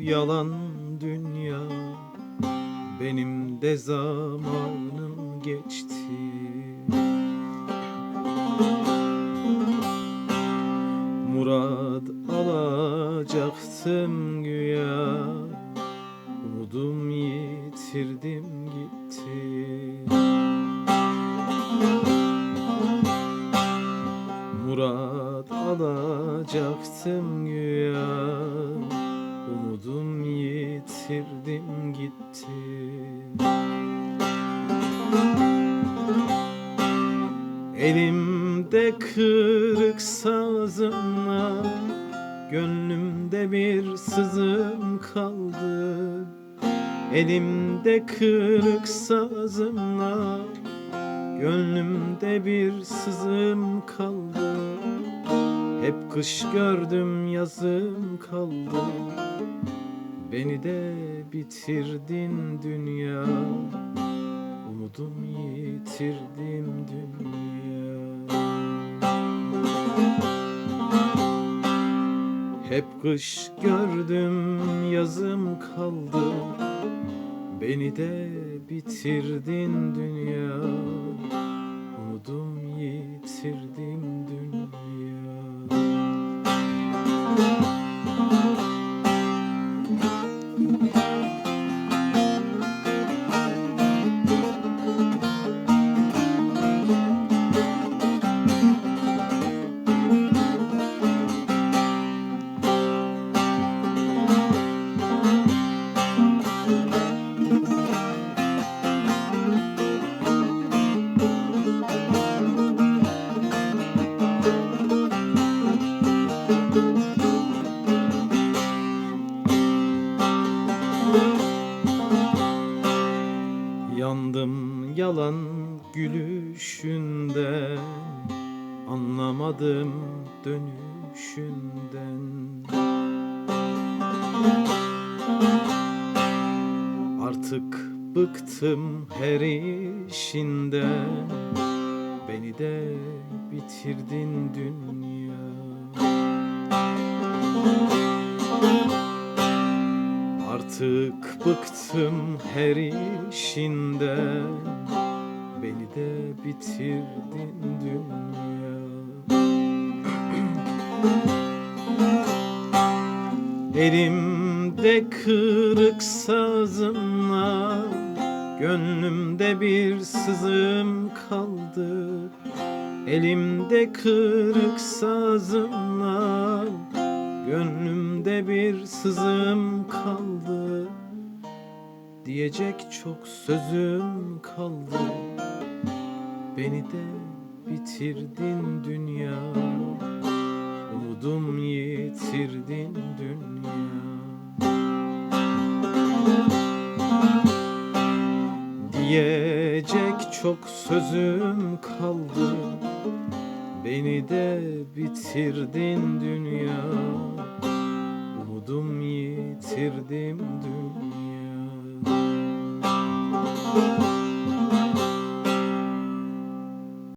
yalan dünya. Benim de zamanım geçti. Murad alacaktım güya. Umudum yitirdim gitti. Murad alacaktım güya yitirdim gitti Elimde kırık sazımla Gönlümde bir sızım kaldı. Elimde kırık sazımla Gönlümde bir sızım kaldı. Hep kış gördüm yazım kaldı Beni de bitirdin dünya. Umudum yitirdim dünya. Hep kış gördüm yazım kaldı. Beni de bitirdin dünya. Umudum yitirdim dünya yalan gülüşünden Anlamadım dönüşünden. Artık bıktım her işinden Beni de bitirdin dünya Artık bıktım her işinden. Beni de bitirdin dünya. Elimde kırık sazımla Gönlümde bir sızım kaldı. Elimde kırık sazımla Gönlümde bir sızım kaldı. Diyecek çok sözüm kaldı. Beni de bitirdin dünya. Umudum yitirdin dünya. Diyecek çok sözüm kaldı. Beni de bitirdin dünya buldum yitirdim dünya.